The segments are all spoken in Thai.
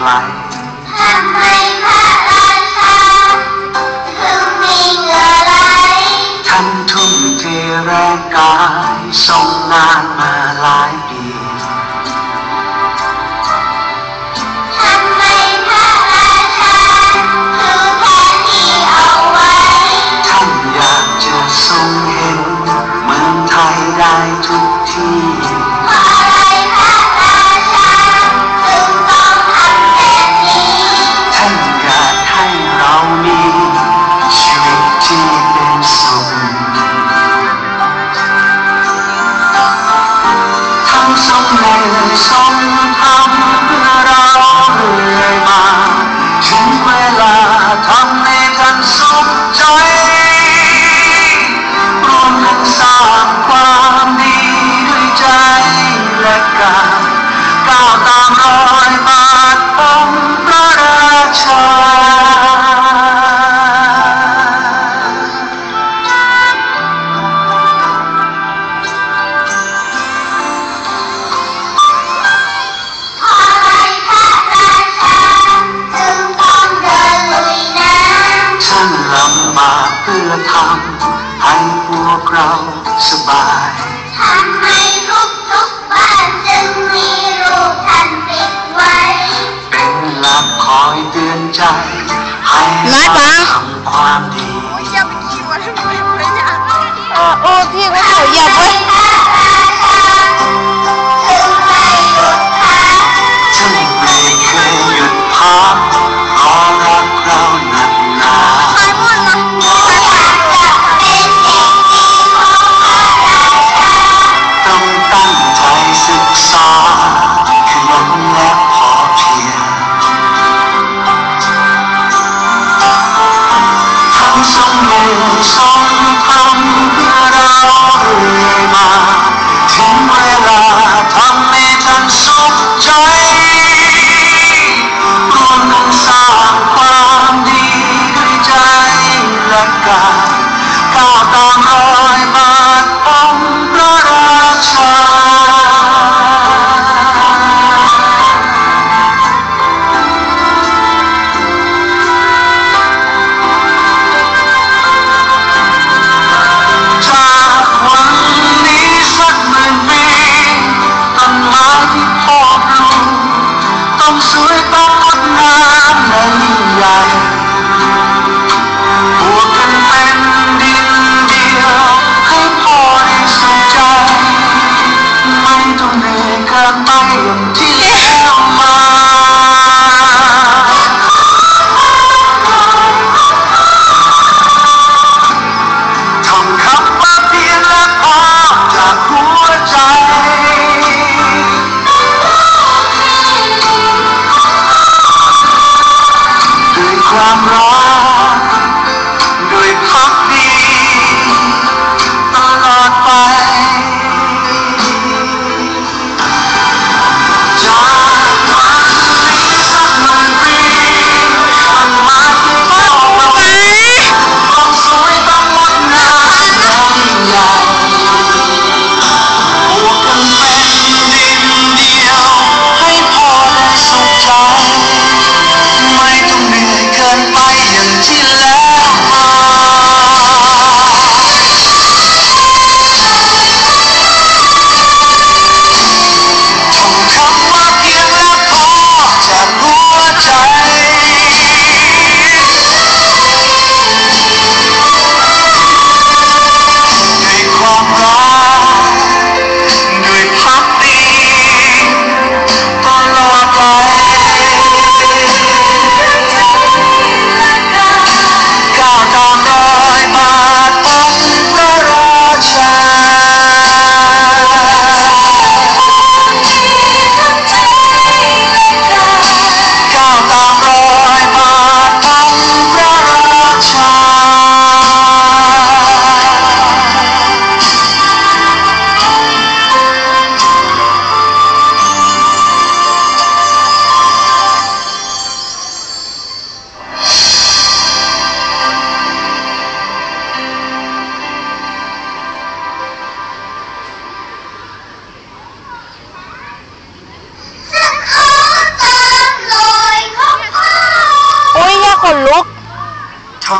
ไว้ทำไมพระราชาถึงมีเงือไรท่านทุ่มเทแรงกายส่ง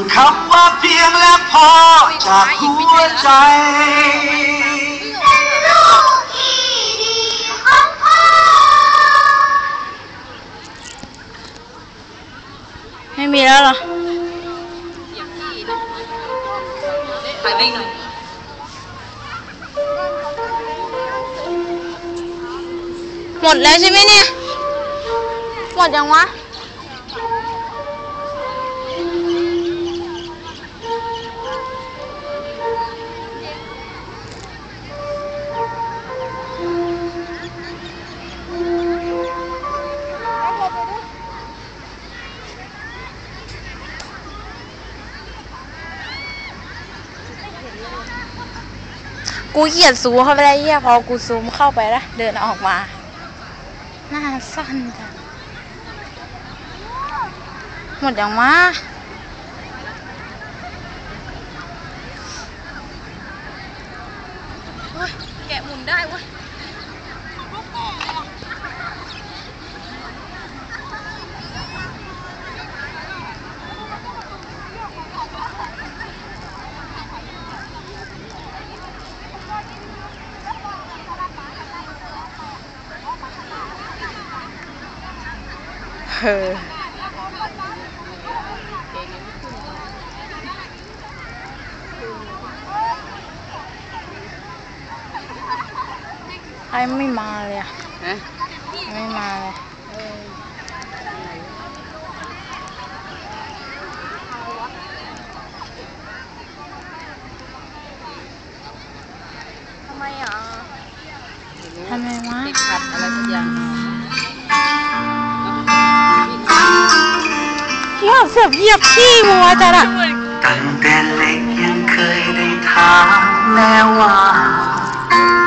ลุกท่องคำว่าเพียงและพอจากหัวใจลูกที่ดีของพ่อไม่มีแล้วเหรอไปวิ่งหน่อยหมดแล้วใช่ไหมเนี่ย หมดยังวะ กูเกียดซูมเข้าไปได้เหี้ยพอกูซูมเข้าไปแล้วเดินออกมาหน้าสั้นจังหมดยังมา แกะหมุนได้เว้ย เออไอ้ไม่มาเลยอะฮะไม่มาเลย เหยียบบเหยียบขี้มัวจัดอะตั้งแต่เล็กยังเคยได้ถามแม่ว่า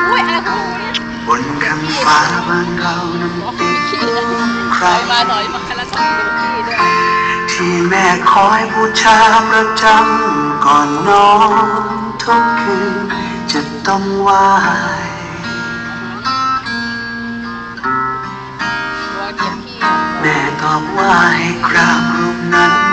อุ้ยอะไรของมึงเนี่ยบนคำฟ้าบ้านเรานั้นเป็นของใครมาหน่อยมาแล้วสองดูพี่ด้วยที่แม่คอยบูชาประจำก่อนนอนทุกคืนจะต้องไหวแม่ตอบว่าให้กราบรูปนั้น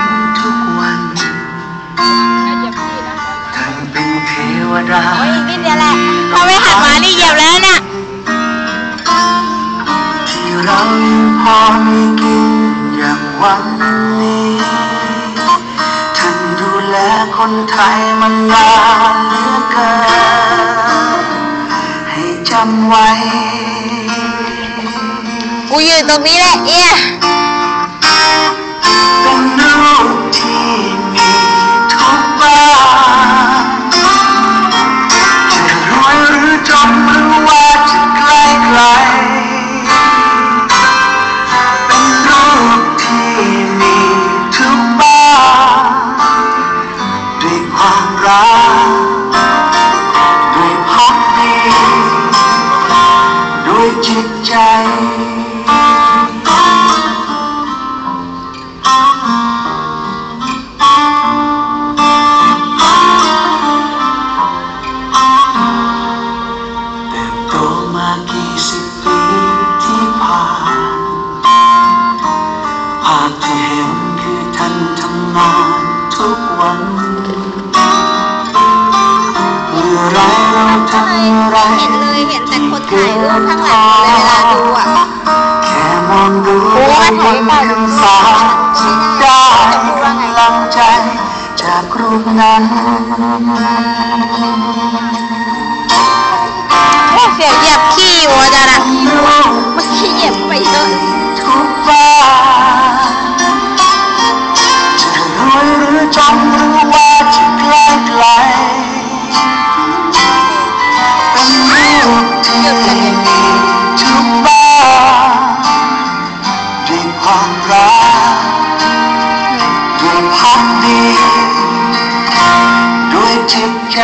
คนไทยมันานเหลือเกินให้จำไว้ กูยืนตรงนี้แหละเอี้ยเป็นลูก เราทำอะไรเห็นเลยเห็นแต่คนถ่ายรูปข้างหลังเลยเวลาดูอะแค่มองดูแล้วมันยังสาจิตได้กำลังใจจากรูปนั้นโอ้เสียบเหยียบขี้มัวจัดอะลูกเมื่อกี้เหยียบไปเยอะทุกบ้าจะรวยหรือจนหรือว่าจะไกลไกล ด้วยความรักด้วยพักดีด้วยจิตใจ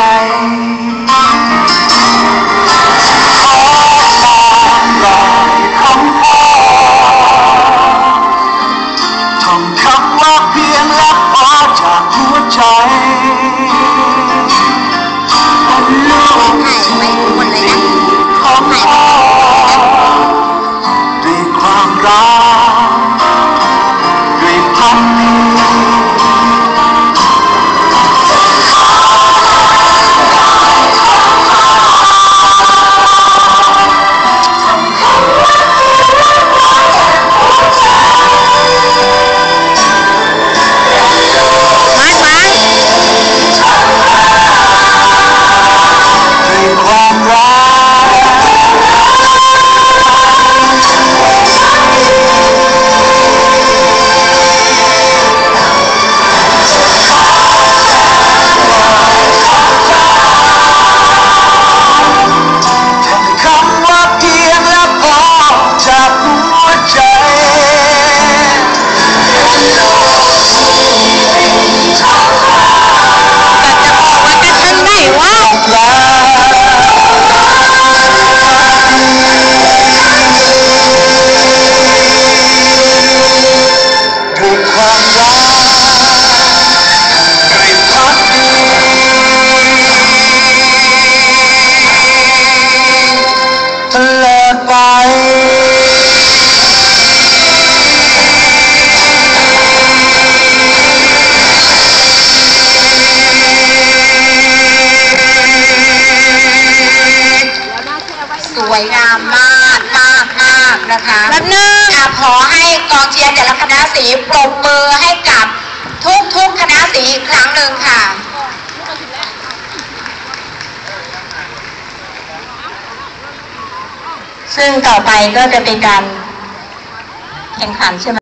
วยงามมากมากมากนะคะแล้วหนึ่งขอให้กองเชียร์แต่ละคณะสีปรบมือให้กับทุกทุกคณะสีอีกครั้งหนึ่งค่ะซึ่งต่อไปก็จะเป็นการแข่งขันใช่ไหม